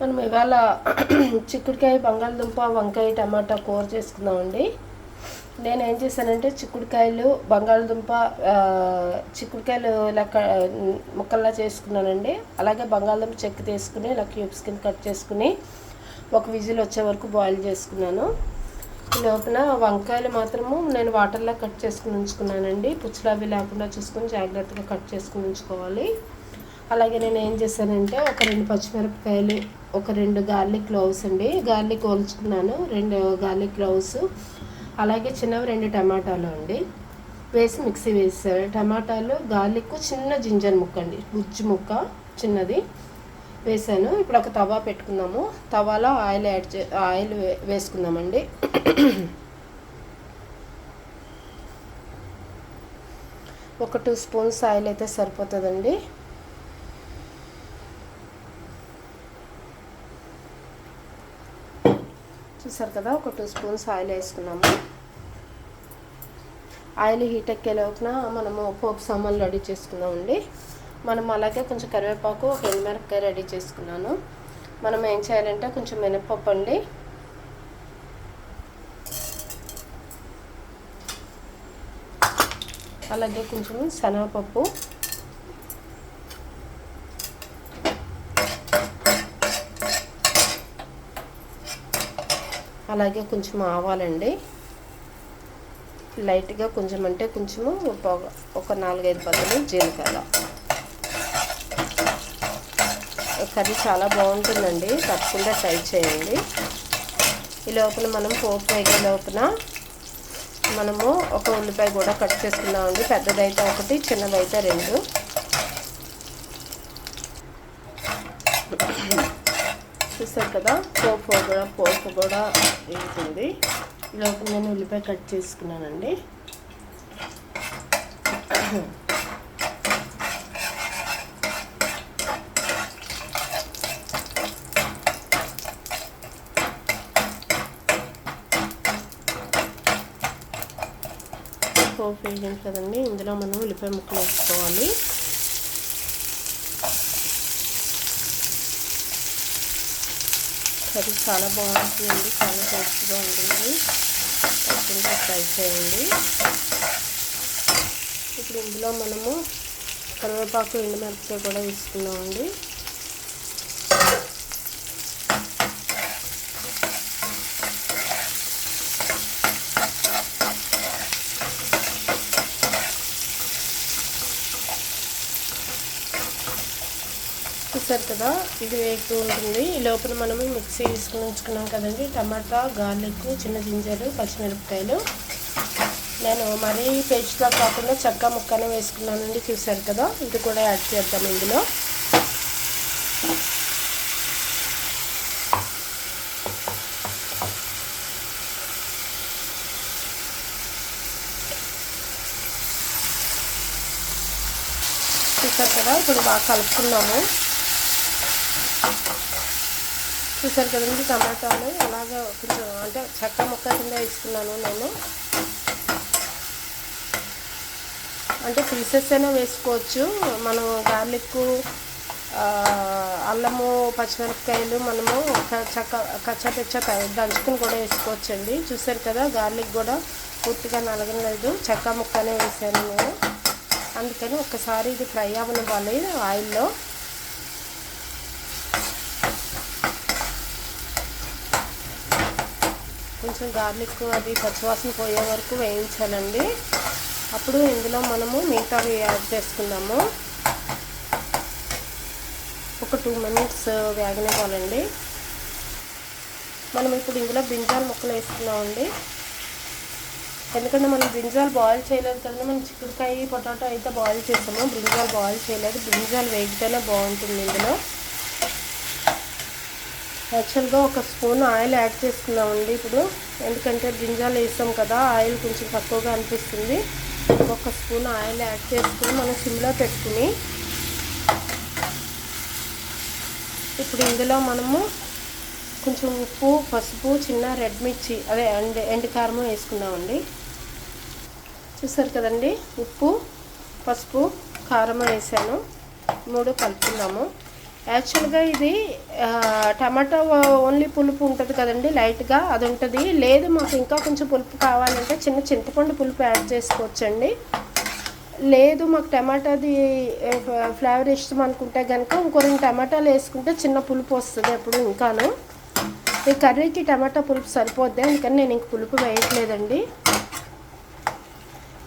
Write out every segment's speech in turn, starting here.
మనం ఇవాళ చిక్కుడుకాయ బంగాళదుంప వంకాయ టమాటా కూర చేసుకుందామండి. నేను ఏం చేశానంటే చిక్కుడుకాయలు బంగాళదుంప చిక్కుడుకాయలు లెక్క ముక్కల్లా చేసుకున్నానండి. అలాగే బంగాళదుంప చెక్కు తీసుకుని ఇలా క్యూబ్స్ కింద కట్ చేసుకుని ఒక విజిల్ వచ్చే వరకు బాయిల్ చేసుకున్నాను. లోపల వంకాయలు మాత్రము నేను వాటర్లో కట్ చేసుకుని ఉంచుకున్నానండి. పుచ్చులు అవి లేకుండా చూసుకుని జాగ్రత్తగా కట్ చేసుకుని ఉంచుకోవాలి. అలాగే నేను ఏం చేశానంటే ఒక రెండు పచ్చిమిరపకాయలు ఒక రెండు గార్లిక్ క్లోవ్స్ అండి. గార్లిక్ కోల్చుకున్నాను రెండు గార్లిక్ క్లోవ్స్ అలాగే చిన్నవి రెండు టమాటాలు అండి. వేసి మిక్సీ వేసాను. టమాటాలు గార్లిక్ చిన్న జింజర్ ముక్క అండి. గుజ్జు ముక్క చిన్నది వేసాను. ఇప్పుడు ఒక తవా పెట్టుకుందాము. తవాలో ఆయిల్ యాడ్ చే ఆయిల్ వే- వేసుకుందామండి. ఒక టూ స్పూన్స్ ఆయిల్ అయితే సరిపోతుందండి. చూసారు కదా ఒక టూ స్పూన్స్ ఆయిల్ వేసుకున్నాము. ఆయిల్ హీట్ ఎక్కేలోపున మనము పోపు సామాన్లు రెడీ చేసుకుందామండి. మనం అలాగే కొంచెం కరివేపాకు ఒక ఎండుమిరపకాయ రెడీ చేసుకున్నాను. మనం ఏం చేయాలంటే కొంచెం మినపప్పు అండి. అలాగే కొంచెం శనగపప్పు. అలాగే కొంచెం ఆవాలండి. లైట్గా కొంచెం అంటే కొంచెము ఒక- ఒక నాలుగైదు పదలు జీలకర్ర. కర్రీ చాలా బాగుంటుందండి. తప్పకుండా ట్రై చేయండి. ఈ లోపల మనం పోపు వేగే లోపల మనము ఒక ఉల్లిపాయ కూడా కట్ చేసుకున్నామండి పెద్దదైతే ఒకటి చిన్నదైతే రెండు. చూసారు కదా? పోపు కూడా పోపు కూడా వేగుతుంది ఈ నేను ఉల్లిపాయ కట్ చేసుకున్నానండి. పోపు వేగింది కదండి. ఇందులో మనం ఉల్లిపాయ ముక్కలు వేసుకోవాలి. కర్రీ చాలా బాగుంటుందండి చాలా టేస్ట్గా ఉంటుంది. తప్పకుండా ట్రై చేయండి. ఇప్పుడు ఇందులో మనము కరివేపాకు ఎండుమిరపకాయ కూడా వేసుకున్నామండి చూసారు కదా ఇది వేగుతూ ఉంటుంది. ఈ లోపల మనము మిక్సీ తీసుకుని ఉంచుకున్నాం కదండి. టమాటా గార్లిక్ చిన్న జింజరు పచ్చిమిరపకాయలు. నేను మరీ పేస్ట్లా కాకుండా చక్క ముక్కనే వేసుకున్నానండి చూసారు కదా. ఇది కూడా యాడ్ చేద్దాం ఇందులో. చూసారు కదా ఇప్పుడు బాగా కలుపుకున్నాము. చూసారు కదండి టమాటాలు అలాగ కొంచెం అంటే చెక్క ముక్క కింద వేసుకున్నాను నేను. అంటే పీసెస్ అయినా వేసుకోవచ్చు. మనం గార్లిక్ అల్లము పచ్చిమిరపకాయలు మనము చక్క కచ్చా కచ్చపిచ్చ దంచుకుని కూడా వేసుకోవచ్చు అండి చూసారు కదా గార్లిక్ కూడా పూర్తిగా నలగలేదు చెక్క ముక్కనే వేసాను నేను. అందుకని ఒకసారి ఇది ఫ్రై అవ్వనివ్వాలి ఆయిల్లో. కొంచెం గార్లిక్ అది పచ్చివాసన పోయే వరకు వేయించాలండి. అప్పుడు ఇందులో మనము మిగతావి యాడ్ చేసుకుందాము. ఒక టూ మినిట్స్ వేగనివ్వాలండి. మనం ఇప్పుడు ఇందులో బింజాల్ ముక్కలు వేసుకున్నామండి. ఎందుకంటే మనం బ్రింజాల్ బాయిల్ చేయలేదు కదండి మనం చిక్కుడుకాయ పొటాటో అయితే బాయిల్ చేసాము. బ్రింజాల్ బాయిల్ చేయలేదు. బ్రింజాల్ వేగితేనే బాగుంటుంది ఇందులో. యాక్చువల్గా ఒక స్పూన్ ఆయిల్ యాడ్ చేసుకున్నామండి ఇప్పుడు. ఎందుకంటే బ్రింజాలు వేసాం కదా ఆయిల్ కొంచెం తక్కువగా అనిపిస్తుంది. ఒక స్పూన్ ఆయిల్ యాడ్ చేసుకుని మనం సిమ్లో పెట్టుకుని ఇప్పుడు ఇందులో మనము కొంచెం ఉప్పు పసుపు చిన్న రెడ్ మిర్చి అదే ఎండు ఎండు కారము వేసుకున్నామండి. చూసారు కదండి? ఉప్పు పసుపు కారం వేసాను. మూడు కలుపుకుందాము. యాక్చువల్గా ఇది టమాటా ఓన్లీ పులుపు ఉంటుంది కదండి లైట్గా అది ఉంటుంది లేదు మాకు ఇంకా కొంచెం పులుపు కావాలంటే చిన్న చింతపండు పులుపు యాడ్ చేసుకోవచ్చండి. లేదు మాకు టమాటాది ఫ్లేవర్ ఇష్టం అనుకుంటే కనుక ఇంకో రెండు టమాటాలు వేసుకుంటే చిన్న పులుపు వస్తుంది ఎప్పుడు ఇంకాను. ఈ కర్రీకి టమాటా పులుపు సరిపోద్ది అందుకని నేను ఇంక పులుపు వేయట్లేదండి.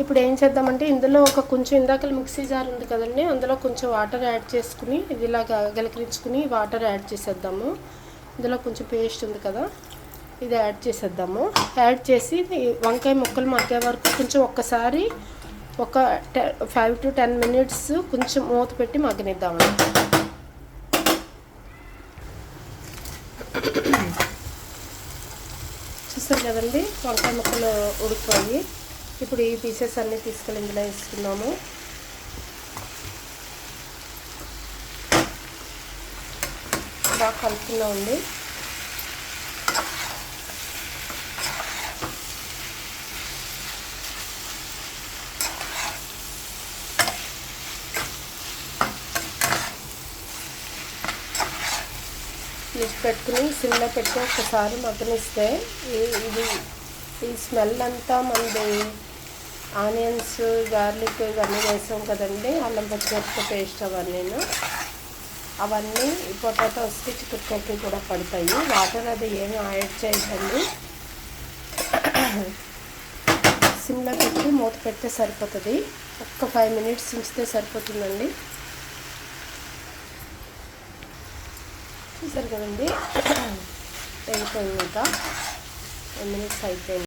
ఇప్పుడు ఏం చేద్దామంటే ఇందులో ఒక కొంచెం ఇందాక మిక్సీ జార్ ఉంది కదండి అందులో కొంచెం వాటర్ యాడ్ చేసుకుని ఇది ఇలాగా గలకరించుకుని వాటర్ యాడ్ చేసేద్దాము. ఇందులో కొంచెం పేస్ట్ ఉంది కదా ఇది యాడ్ చేసేద్దాము. యాడ్ చేసి వంకాయ ముక్కలు మగ్గే వరకు కొంచెం ఒక్కసారి ఒక టె ఫైవ్ టు టెన్ మినిట్స్ కొంచెం మూత పెట్టి మగ్గనిద్దామండి. చూస్తారు కదండి వంకాయ ముక్కలు ఉడికిపోయి ఇప్పుడు ఈ పీసెస్ అన్నీ తీసుకెళ్ళి ఇందులో వేసుకున్నాము బాగా కలుపుకున్నామండి తీసి పెట్టుకుని సిమ్లో పెట్టి ఒకసారి మగ్గనిస్తే ఇది ఈ స్మెల్ అంతా మనది ఆనియన్స్ గార్లిక్ ఇవన్నీ వేసాం కదండి. అల్లం పచ్చిమిరపకాయ పేస్ట్ అవన్నీ. అవన్నీ ఈ పొటాటోస్కి చిక్కుడుకాయకి కూడా పడతాయి. వాటర్ అది ఏమి యాడ్ చేయకండి. సిమ్లో పెట్టి మూత పెడితే సరిపోతుంది. ఒక్క ఫైవ్ మినిట్స్ ఉంచితే సరిపోతుందండి. చూసారు కదండి? అయిపోయింది ఇంకా ఫైవ్ మినిట్స్ అయిపోయింది.